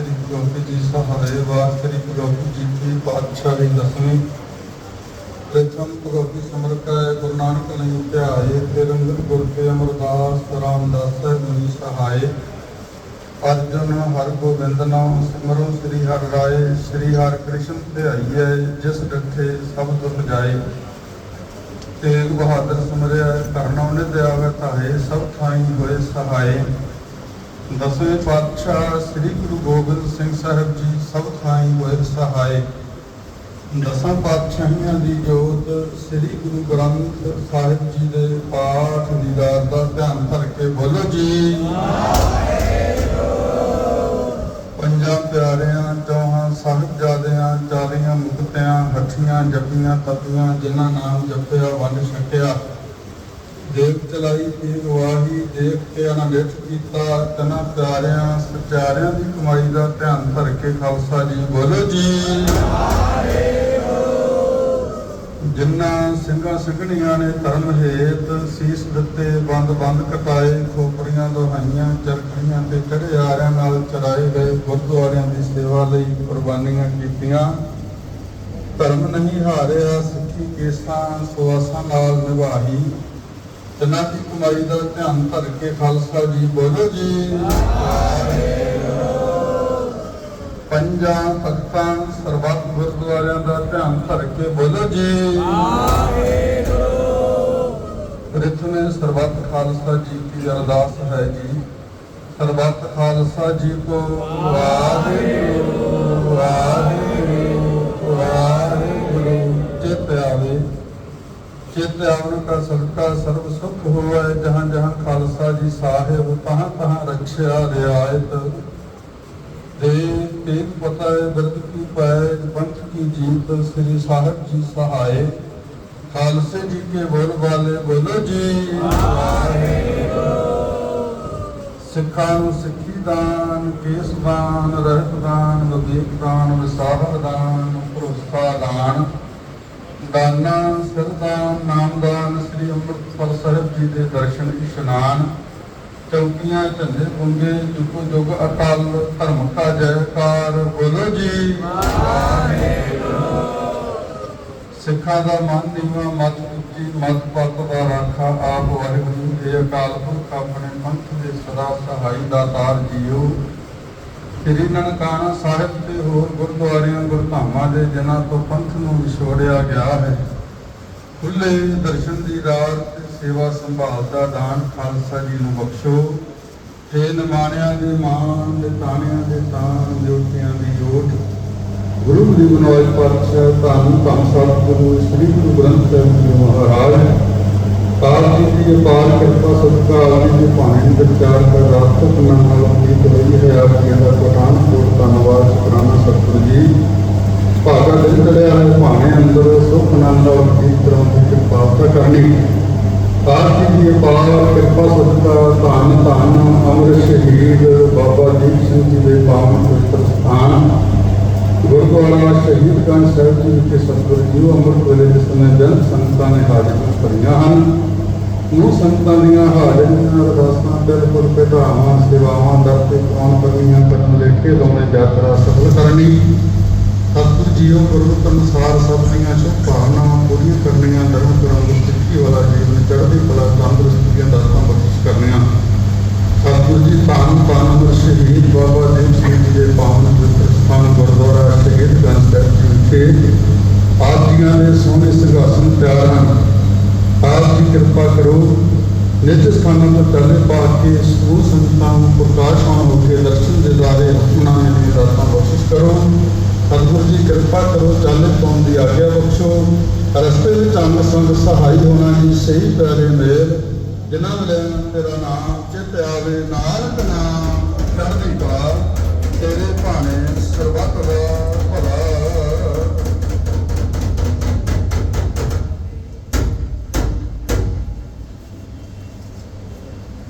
ਗੋਪੀ ਜੀ ਸਹਾਰੇ ਵਾਸਤਰੀ ਗੋਪੀ ਜੀ ਕੀ ਪਾਤਸ਼ਾਹੀ ਦਸਵੀਂ ਪ੍ਰਥਮ ਗੋਪੀ ਸਮਰਕਾਇ ਗੁਰੂ ਨਾਨਕ ਲਈ ਧਿਆਏ ਫਿਰ ਅੰਗਦ ਗੁਰ ਕੇ ਅਮਰਦਾਸ ਰਾਮਦਾਸ ਮੁਨੀ ਸਹਾਏ। ਅਰਜਨ ਹਰ ਗੋਬਿੰਦ ਨਾਮ, ਸਿਮਰੋ ਸ੍ਰੀ ਹਰਿ ਰਾਏ, ਸ੍ਰੀ ਹਰਿ ਕ੍ਰਿਸ਼ਨ ਧਿਆਈਐ, ਜਿਸ ਡੱਠੇ ਸਭ ਦੁਖ ਜਾਏ। ਤੇਗ ਬਹਾਦਰ ਸਮਰਿਆ ਕਰਨਾ ਨਿਧ ਆਵੇ ਤਾਹੇ ਸਭ ਥਾਈ ਹੋਏ ਸਹਾਏ। ਦਸਵੇਂ ਪਾਤਸ਼ਾਹ ਸ੍ਰੀ ਗੁਰੂ ਗੋਬਿੰਦ ਸਿੰਘ ਸਾਹਿਬ ਜੀ ਸਭ ਥਾਈ ਹੋਏ ਸਹਾਏ ਦਸਾਂ ਪਾਤਸ਼ਾਹੀਆਂ ਦੀ ਜੋਤ ਸ੍ਰੀ ਗੁਰੂ ਗ੍ਰੰਥ ਸਾਹਿਬ ਜੀ ਦੇ ਪਾਠ ਦੀਦਾਰ ਦਾ ਧਿਆਨ ਧਰ ਕੇ ਬੋਲੋ ਜੀ। ਪੰਜਾਂ ਪਿਆਰਿਆਂ, ਚੌਹਾਂ ਸਾਹਿਬਜ਼ਾਦਿਆਂ ਚਾਲੀਆਂ ਮੁਕਤਿਆਂ, ਹੱਠੀਆਂ ਜਪੀਆਂ ਤਪੀਆਂ, ਜਿਨ੍ਹਾਂ ਨਾਮ ਜਪਿਆ, ਵੰਡ ਛਕਿਆ। ਦੇਖ ਚਲਾਈ ਤੇ ਗਵਾਹੀ ਦੇਖ ਕੇ ਅਨੰਦਿਤ ਕੀਤਾ, ਤਨਾ ਪਿਆਰਿਆਂ ਸਚਾਰਿਆਂ ਦੀ ਕਮਾਈ ਦਾ ਧਿਆਨ ਧਰ ਕੇ ਖਾਲਸਾ ਜੀ ਬੋਲੋ ਜੀ। ਜਿਨ੍ਹਾਂ ਸਿੰਘਾਂ ਸਿੰਘਣੀਆਂ ਨੇ ਧਰਮ ਹੇਤ, ਸੀਸ ਦਿੱਤੇ, ਬੰਦ ਬੰਦ ਕਟਾਏ, ਖੋਪੜੀਆਂ ਦੁਹਾਈਆਂ ਚਰਖੀਆਂ ਤੇ ਚੜੇ ਆਰਿਆਂ ਨਾਲ ਚਰਾਏ ਗਏ ਗੁਰਦੁਆਰਿਆਂ ਦੀ ਸੇਵਾ ਲਈ ਕੁਰਬਾਨੀਆਂ ਕੀਤੀਆਂ। ਧਰਮ ਨਹੀਂ ਹਾਰਿਆ, ਸਿੱਖੀ ਕੇਸਾਂ, ਸੁਆਸਾਂ ਨਾਲ ਨਿਭਾਹੀ। ਜਿਨ੍ਹਾਂ ਦੀ ਕਮਾਈ ਦਾ ਧਿਆਨ ਧਰ ਕੇ ਖਾਲਸਾ ਜੀ ਬੋਲੋ ਜੀ। ਪੰਜਾਂ ਤਖਤਾਂ ਸਰਬੱਤ ਗੁਰਦੁਆਰਿਆਂ ਦਾ ਧਿਆਨ ਧਰ ਕੇ ਬੋਲੋ ਜੀ। ਪ੍ਰਥਮੇ ਸਰਬੱਤ ਖਾਲਸਾ ਜੀ ਕੀ ਅਰਦਾਸ ਹੈ ਜੀ। ਸਰਬੱਤ ਖਾਲਸਾ ਜੀ ਕੋ ਵਾਹਿਗੁਰੂ ਵਾਹਿਗੁਰੂ। ਚਿਤ ਆਵਣ ਕਾ ਸਦਕਾ ਸਰਬ ਸੁਖ ਹੋਵੇ ਜਹਾਂ ਜਹਾਂ ਖਾਲਸਾ ਜੀ ਸਾਹਿਬ, ਤਹਾਂ ਤਹਾਂ ਰਖਿਆ ਰਿਆਇਤ। ਦੇ ਤੇਗ ਪਤਾ ਹੈ ਬਿਰਦ ਕੀ ਪਾਏ ਪੰਥ ਕੀ ਜੀਤ, ਸ੍ਰੀ ਸਾਹਿਬ ਜੀ ਸਹਾਏ ਖਾਲਸੇ ਜੀ ਕੇ ਬੋਲ ਵਾਲੇ ਬੋਲੋ ਜੀ। ਸਿੱਖਾਂ ਨੂੰ ਸਿੱਖੀ ਦਾਨ, ਕੇਸ ਦਾਨ, ਰਹਿਤ ਦਾਨ, ਵਿਵੇਕ ਦਾਨ ਵਿਸਾਰਤ ਦਾਨ, ਭਰੋਸਾ ਦਾਨ। ਦਾਨਾ ਸਰਦਾਨ ਨਾਮਦਾਨ ਸ੍ਰੀ ਅੰਮ੍ਰਿਤਸਰ ਸਾਹਿਬ ਜੀ ਦੇ ਦਰਸ਼ਨ, ਇਸ਼ਨਾਨ, ਚੌਕੀਆਂ, ਝੰਡੇ ਗੁੰਗੇ ਜੁਗੋ ਜੁਗ ਅਕਾਲ ਧਰਮ ਕਾ ਜੈਕਾਰ, ਬੋਲੋ ਜੀ। ਸਿੱਖਾਂ ਦਾ ਮਨ ਨੀਵਾ ਮਤ ਉੱਚੀ, ਮਤ ਪੱਤ ਦਾ ਰਾਖਾ ਆਪ ਵਾਹਿਗੁਰੂ ਜੀ ਅਕਾਲ ਪੁਰਖ ਆਪਣੇ ਪੰਥ ਦੇ ਸਦਾ ਸਹਾਈ ਦਾਤਾਰ ਜੀਓ। ਸ੍ਰੀ ਨਨਕਾਣਾ ਸਾਹਿਬ ਤੇ ਹੋਰ ਗੁਰਦੁਆਰਿਆਂ, ਗੁਰਧਾਮਾਂ ਦੇ ਜਨਾਂ ਤੋਂ ਪੰਥ ਨੂੰ ਵਿਛੋੜਿਆ ਗਿਆ ਹੈ। ਖੁੱਲੇ ਦਰਸ਼ਨ ਦੀ ਰਾਤ ਤੇ ਸੇਵਾ ਸੰਭਾਲ ਦਾ ਦਾਨ ਖਾਲਸਾ ਜੀ ਨੂੰ ਬਖਸ਼ੋ। ਤੇ ਨਿਮਾਣਿਆਂ ਦੇ ਮਾਨ ਦੇ ਤਾਣਿਆਂ ਦੇ ਤਾਣ, ਜੋਤਿਆਂ ਦੀ ਓਟ ਗੁਰੂ ਗ੍ਰੰਥ ਮਨੋਜ ਪਾਤਸ਼ਾਹ ਧੰਨ ਧੰਨ ਸਤਿਗੁਰੂ, ਸ੍ਰੀ ਗੁਰੂ ਗ੍ਰੰਥ ਸਾਹਿਬ ਜੀ ਮਹਾਰਾਜ ਕਾਲ ਜੀ ਦੀ ਅਪਾਰ ਕਿਰਪਾ ਸਦਕਾ ਆਪ ਜੀ ਦੇ ਭਾਣੇ ਵਿਚਾਰ ਕਰ ਰਾਸਤ ਨਾਲ ਉਮੀਦ ਹੋਈ ਹੈ। ਆਪ ਜੀ ਦਾ ਕੋਟਾਨ ਕੋਟ ਧੰਨਵਾਦ, ਸ਼ੁਕਰਾਨਾ ਸਤਿਗੁਰੂ ਜੀ। ਭਾਗਾ ਦਿਨ ਚੜਿਆ ਹੈ, ਭਾਣੇ ਅੰਦਰ ਸੁਖ ਆਨੰਦ ਔਰ ਜੀਤ ਤਰ੍ਹਾਂ ਦੀ ਕਿਰਪਾ ਕਰਨੀ। ਆਪ ਜੀ ਦੀ ਅਪਾਰ ਕਿਰਪਾ ਸਦਕਾ ਧੰਨ ਧੰਨ ਅਮਰ ਸ਼ਹੀਦ ਬਾਬਾ ਦੀਪ ਸਿੰਘ ਜੀ ਦੇ ਪਾਵਨ ਗੁਰਦੁਆਰਾ ਸ਼ਹੀਦ ਗੰਜ ਸਾਹਿਬ ਜੀ ਵਿਖੇ ਸਤਿਗੁਰੂ ਜੀ ਅੰਮ੍ਰਿਤ ਵੇਲੇ ਦੇ ਸਮੇਂ ਜਨ ਸੰਗਤਾਂ ਨੇ ਹਾਜ਼ਰੀਆਂ ਭਰੀਆਂ ਹਨ। ਉਹ ਸੰਗਤਾਂ ਦੀਆਂ ਹਾਜ਼ਰੀਆਂ ਅਰਦਾਸਾਂ ਬਿਲਕੁਲ ਪ੍ਰਧਾਵਾਂ ਸੇਵਾਵਾਂ ਦਰ ਤੇ ਕੌਣ ਕਰਨੀਆਂ ਕਰਨ ਲੇਖੇ ਲਾਉਣੇ, ਯਾਤਰਾ ਸਫਲ ਕਰਨੀ। ਸਤਿਗੁਰੂ ਜੀਓ ਗੁਰਮਤਿ ਅਨੁਸਾਰ ਸਭ ਦੀਆਂ ਸ਼ੁਭ ਭਾਵਨਾਵਾਂ ਪੂਰੀਆਂ ਕਰਨੀਆਂ ਧਰਮ ਕਰਮ ਸਿੱਖੀ ਵਾਲਾ ਜੀਵਨ ਚੜ੍ਹਦੀ ਕਲਾ, ਤੰਦਰੁਸਤੀ ਦੀਆਂ ਦਾਤਾਂ ਬਖਸ਼ ਕਰਨੀਆਂ ਸਤਿਗੁਰੂ ਜੀ ਧੰਨ ਧੰਨ ਅਮਰ ਸ਼ਹੀਦ ਬਾਬਾ ਦੀਪ ਸਿੰਘ ਜੀ ਦੇ ਪਾਵਨ ਪਵਿੱਤਰ ਸਥਾਨ ਗੁਰਦੁਆਰਾ ਸ਼ਹੀਦ ਗੰਜ ਸਾਹਿਬ ਜੀ ਵਿਖੇ ਆਪ ਜੀਆਂ ਦੇ ਸੋਹਣੇ ਸਿੰਘਾਸਨ ਤਿਆਰ ਹਨ। ਆਪ ਜੀ ਕਿਰਪਾ ਕਰੋ। ਨਿਤ ਸਥਾਨਾਂ ਤੋਂ ਚੱਲੇ ਪਾ ਕੇ ਸਮੂਹ ਸੰਤਾਂ ਨੂੰ ਪ੍ਰਕਾਸ਼ ਆਉਣ ਹੋ ਕੇ ਦਰਸ਼ਨ ਦੇ ਦਾਰੇ ਉਹਨਾਂ ਦੀ ਦਾਤਾਂ ਬਖਸ਼ਿਸ਼ ਕਰੋ। ਸਤਿਗੁਰੂ ਜੀ, ਕਿਰਪਾ ਕਰੋ ਚਾਲੇ ਪਾਉਣ ਦੀ ਆਗਿਆ ਬਖਸ਼ੋ। ਰਸਤੇ ਵਿੱਚ ਅੰਗ ਸੰਗ ਸਹਾਈ ਹੋਣਾ ਜੀ ਸਹੀ ਪਿਆਰੇ ਮੇਲ। ਜਿਨ੍ਹਾਂ ਮਿਲਿਆ ਤੇਰਾ ਨਾਮ ਚਿਤ ਆਵੇ, ਨਾਨਕ ਨਾਮ ਚੜ੍ਹਦੀ ਕਲਾ ਤੇਰੇ ਭਾਣੇ ਸਰਬੱਤ ਦਾ